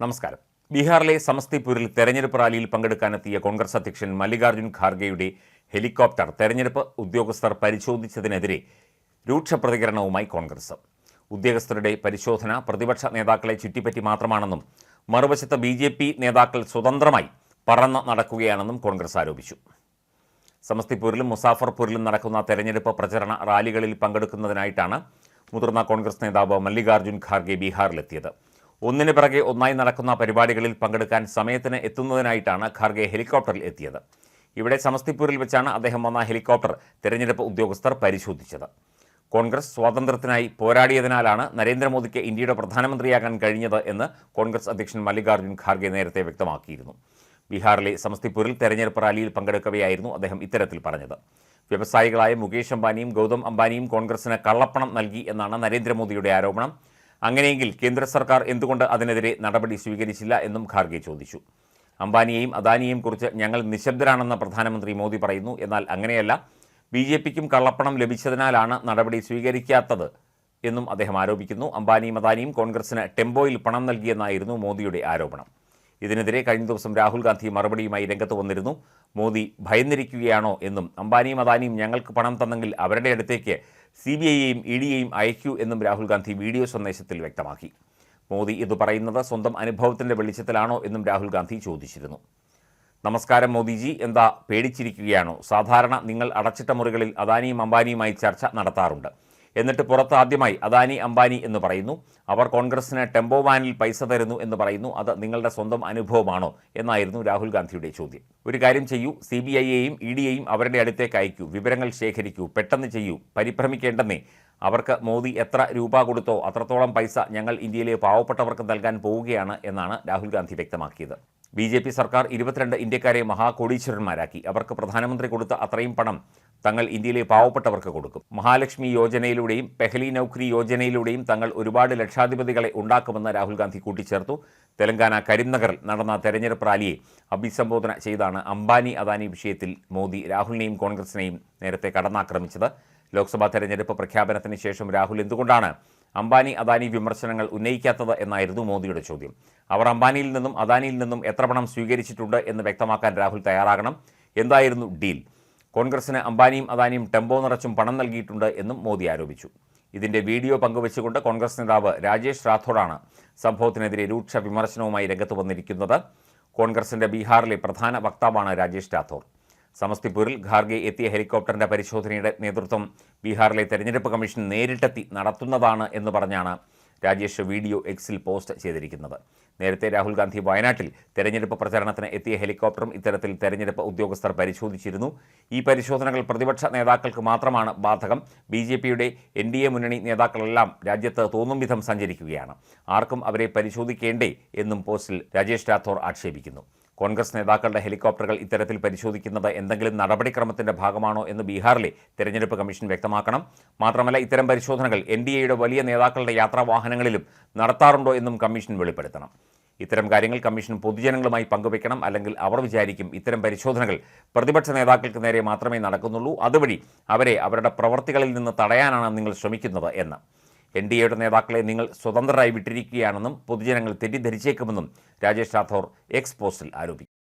നമസ്കാരം. ബീഹാറിലെ സമസ്തിപൂരിൽ തെരഞ്ഞെടുപ്പ് റാലിയിൽ പങ്കെടുക്കാനെത്തിയ കോൺഗ്രസ് അധ്യക്ഷൻ മല്ലികാർജുൻ ഖാർഗെയുടെ ഹെലികോപ്റ്റർ തെരഞ്ഞെടുപ്പ് ഉദ്യോഗസ്ഥർ പരിശോധിച്ചതിനെതിരെ രൂക്ഷ പ്രതികരണവുമായി കോൺഗ്രസ്. ഉദ്യോഗസ്ഥരുടെ പരിശോധന പ്രതിപക്ഷ നേതാക്കളെ ചുറ്റിപ്പറ്റി മാത്രമാണെന്നും മറുവശത്ത് ബി ജെ പി നേതാക്കൾ സ്വതന്ത്രമായി പറന്ന് നടക്കുകയാണെന്നും കോൺഗ്രസ് ആരോപിച്ചു. സമസ്തിപൂരിലും മുസാഫർപൂരിലും നടക്കുന്ന തെരഞ്ഞെടുപ്പ് പ്രചരണ റാലികളിൽ പങ്കെടുക്കുന്നതിനായിട്ടാണ് മുതിർന്ന കോൺഗ്രസ് നേതാവ് മല്ലികാർജുൻ ഖാർഗെ ബീഹാറിലെത്തിയത്. ഒന്നിനു പിറകെ ഒന്നായി നടക്കുന്ന പരിപാടികളിൽ പങ്കെടുക്കാൻ സമയത്തിന് എത്തുന്നതിനായിട്ടാണ് ഖാർഗെ ഹെലികോപ്റ്ററിൽ എത്തിയത്. ഇവിടെ സമസ്തിപൂരിൽ വെച്ചാണ് അദ്ദേഹം വന്ന ഹെലികോപ്റ്റർ തെരഞ്ഞെടുപ്പ് ഉദ്യോഗസ്ഥർ പരിശോധിച്ചത്. കോൺഗ്രസ് സ്വാതന്ത്ര്യത്തിനായി പോരാടിയതിനാലാണ് നരേന്ദ്രമോദിക്ക് ഇന്ത്യയുടെ പ്രധാനമന്ത്രിയാകാൻ കഴിഞ്ഞത് എന്ന് കോൺഗ്രസ് അധ്യക്ഷൻ മല്ലികാർജുൻ ഖാർഗെ നേരത്തെ വ്യക്തമാക്കിയിരുന്നു. ബീഹാറിലെ സമസ്തിപൂരിൽ തെരഞ്ഞെടുപ്പ് റാലിയിൽ പങ്കെടുക്കവെയായിരുന്നു അദ്ദേഹം ഇത്തരത്തിൽ പറഞ്ഞത്. വ്യവസായികളായ മുകേഷ് അംബാനിയും ഗൗതം അംബാനിയും കോൺഗ്രസിന് കള്ളപ്പണം നൽകി എന്നാണ് നരേന്ദ്രമോദിയുടെ ആരോപണം. അങ്ങനെയെങ്കിൽ കേന്ദ്ര സർക്കാർ എന്തുകൊണ്ട് അതിനെതിരെ നടപടി സ്വീകരിച്ചില്ല എന്നും ഖാർഗെ ചോദിച്ചു. അംബാനിയെയും അദാനിയെയും കുറിച്ച് ഞങ്ങൾ നിശബ്ദരാണെന്ന് പ്രധാനമന്ത്രി മോദി പറയുന്നു. എന്നാൽ അങ്ങനെയല്ല ബി ജെ പിക്കും കള്ളപ്പണം ലഭിച്ചതിനാലാണ് നടപടി സ്വീകരിക്കാത്തത് എന്നും അദ്ദേഹം ആരോപിക്കുന്നു. അംബാനിയും അദാനിയും കോൺഗ്രസിന് ടെമ്പോയിൽ പണം നൽകിയെന്നായിരുന്നു മോദിയുടെ ആരോപണം. ഇതിനെതിരെ കഴിഞ്ഞ ദിവസം രാഹുൽ ഗാന്ധി മറുപടിയുമായി രംഗത്ത് വന്നിരുന്നു. മോദി ഭയന്നിരിക്കുകയാണോ എന്നും അംബാനിയും അദാനിയും ഞങ്ങൾക്ക് പണം തന്നെങ്കിൽ അവരുടെ അടുത്തേക്ക് സി ബി ഐയെയും ഇ ഡിയെയും അയക്കൂ എന്നും രാഹുൽ ഗാന്ധി വീഡിയോ സന്ദേശത്തിൽ വ്യക്തമാക്കി. മോദി ഇത് പറയുന്നത് സ്വന്തം അനുഭവത്തിന്റെ വെളിച്ചത്തിലാണോ എന്നും രാഹുൽ ഗാന്ധി ചോദിച്ചിരുന്നു. നമസ്കാരം മോദിജി എന്താ പേടിച്ചിരിക്കുകയാണോ? സാധാരണ നിങ്ങൾ അടച്ചിട്ട മുറികളിൽ അദാനിയും അംബാനിയുമായി ചർച്ച നടത്താറുണ്ട്. എന്നിട്ട് പുറത്ത് ആദ്യമായി അദാനി അംബാനി എന്ന് പറയുന്നു. അവർ കോൺഗ്രസിന് ടെമ്പോ വാനിൽ പൈസ തരുന്നു എന്ന് പറയുന്നു. അത് നിങ്ങളുടെ സ്വന്തം അനുഭവമാണോ എന്നായിരുന്നു രാഹുൽ ഗാന്ധിയുടെ ചോദ്യം. ഒരു കാര്യം ചെയ്യൂ സി ബി ഐയെയും ഇ ഡിയെയും അവരുടെ അടുത്തേക്ക് അയക്കൂ വിവരങ്ങൾ ശേഖരിക്കൂ പെട്ടെന്ന് ചെയ്യൂ. പരിഭ്രമിക്കേണ്ടെന്നേ. അവർക്ക് മോദി എത്ര രൂപ കൊടുത്തോ അത്രത്തോളം പൈസ ഞങ്ങൾ ഇന്ത്യയിലെ പാവപ്പെട്ടവർക്ക് നൽകാൻ പോവുകയാണ് എന്നാണ് രാഹുൽ ഗാന്ധി വ്യക്തമാക്കിയത്. ബി ജെ പി സർക്കാർ ഇരുപത്തിരണ്ട് ഇന്ത്യക്കാരെ മഹാകോടീശ്വരന്മാരാക്കി. അവർക്ക് പ്രധാനമന്ത്രി കൊടുത്ത അത്രയും പണം തങ്ങൾ ഇന്ത്യയിലെ പാവപ്പെട്ടവർക്ക് കൊടുക്കും. മഹാലക്ഷ്മി യോജനയിലൂടെയും പെഹലി നൌക്രി യോജനയിലൂടെയും തങ്ങൾ ഒരുപാട് ലക്ഷാധിപതികളെ ഉണ്ടാക്കുമെന്ന് രാഹുൽ ഗാന്ധി കൂട്ടിച്ചേർത്തു. തെലങ്കാന കരിംനഗറിൽ നടന്ന തെരഞ്ഞെടുപ്പ് റാലിയെ അഭിസംബോധന ചെയ്താണ് അംബാനി അദാനി വിഷയത്തിൽ മോദി രാഹുലിനെയും കോൺഗ്രസിനെയും നേരത്തെ കടന്നാക്രമിച്ചത്. ലോക്സഭാ തെരഞ്ഞെടുപ്പ് പ്രഖ്യാപനത്തിന് ശേഷം രാഹുൽ എന്തുകൊണ്ടാണ് അംബാനി അദാനി വിമർശനങ്ങൾ ഉന്നയിക്കാത്തത് എന്നായിരുന്നു മോദിയുടെ ചോദ്യം. അവർ അംബാനിയിൽ നിന്നും അദാനിയിൽ നിന്നും എത്ര പണം സ്വീകരിച്ചിട്ടുണ്ട് എന്ന് വ്യക്തമാക്കാൻ രാഹുൽ തയ്യാറാകണം. എന്തായിരുന്നു ഡീൽ? കോൺഗ്രസിന് അംബാനിയും അദാനിയും ടെമ്പോ നിറച്ചും പണം നൽകിയിട്ടുണ്ട് എന്നും മോദി ആരോപിച്ചു. ഇതിന്റെ വീഡിയോ പങ്കുവച്ചുകൊണ്ട് കോൺഗ്രസ് നേതാവ് രാജേഷ് റാത്തോഡാണ് സംഭവത്തിനെതിരെ രൂക്ഷ വിമർശനവുമായി രംഗത്ത് വന്നിരിക്കുന്നത്. കോൺഗ്രസിന്റെ ബീഹാറിലെ പ്രധാന വക്താവാണ് രാജേഷ് റാത്തോർ സമസ്തിപൂരിൽ ഖാർഗെ എത്തിയ ഹെലികോപ്റ്ററിന്റെ പരിശോധനയുടെ നേതൃത്വം ബീഹാറിലെ തെരഞ്ഞെടുപ്പ് കമ്മീഷൻ നേരിട്ടെത്തി നടത്തുന്നതാണ് എന്ന് പറഞ്ഞാണ് രാജേഷ് വീഡിയോ എക്സിൽ പോസ്റ്റ് ചെയ്തിരിക്കുന്നത്. നേരത്തെ രാഹുൽ ഗാന്ധി വയനാട്ടിൽ തെരഞ്ഞെടുപ്പ് പ്രചരണത്തിന് എത്തിയ ഹെലികോപ്റ്ററും ഇത്തരത്തിൽ തെരഞ്ഞെടുപ്പ് ഉദ്യോഗസ്ഥർ പരിശോധിച്ചിരുന്നു. ഈ പരിശോധനകൾ പ്രതിപക്ഷ നേതാക്കൾക്ക് മാത്രമാണ് ബാധകം. ബി ജെ പിയുടെ എൻ ഡി എ മുന്നണി നേതാക്കളെല്ലാം രാജ്യത്ത് തോന്നും വിധം സഞ്ചരിക്കുകയാണ്. ആർക്കും അവരെ പരിശോധിക്കേണ്ടേ എന്നും പോസ്റ്റിൽ രാജേഷ് രാത്തോർ ആക്ഷേപിക്കുന്നു. കോൺഗ്രസ് നേതാക്കളുടെ ഹെലികോപ്റ്ററുകൾ ഇത്തരത്തിൽ പരിശോധിക്കുന്നത് എന്തെങ്കിലും നടപടിക്രമത്തിന്റെ ഭാഗമാണോ എന്ന് ബീഹാറിലെ തെരഞ്ഞെടുപ്പ് കമ്മീഷൻ വ്യക്തമാക്കണം. മാത്രമല്ല ഇത്തരം പരിശോധനകൾ എൻ ഡി എയുടെ വലിയ നേതാക്കളുടെ യാത്രാവാഹനങ്ങളിലും നടത്താറുണ്ടോ എന്നും കമ്മീഷൻ വെളിപ്പെടുത്തണം. ഇത്തരം കാര്യങ്ങൾ കമ്മീഷൻ പൊതുജനങ്ങളുമായി പങ്കുവയ്ക്കണം. അല്ലെങ്കിൽ അവർ വിചാരിക്കും ഇത്തരം പരിശോധനകൾ പ്രതിപക്ഷ നേതാക്കൾക്ക് നേരെ മാത്രമേ നടക്കുന്നുള്ളൂ. അതുവഴി അവരെ അവരുടെ പ്രവർത്തികളിൽ നിന്ന് തടയാനാണ് നിങ്ങൾ ശ്രമിക്കുന്നത് എന്ന്. എൻ ഡി എയുടെ നേതാക്കളെ നിങ്ങൾ സ്വതന്ത്രരായി വിട്ടിരിക്കുകയാണെന്നും പൊതുജനങ്ങൾ തെറ്റിദ്ധരിച്ചേക്കുമെന്നും രാജേഷ് റാത്തോർ എക്സ് പോസ്റ്റിൽ ആരോപിച്ചു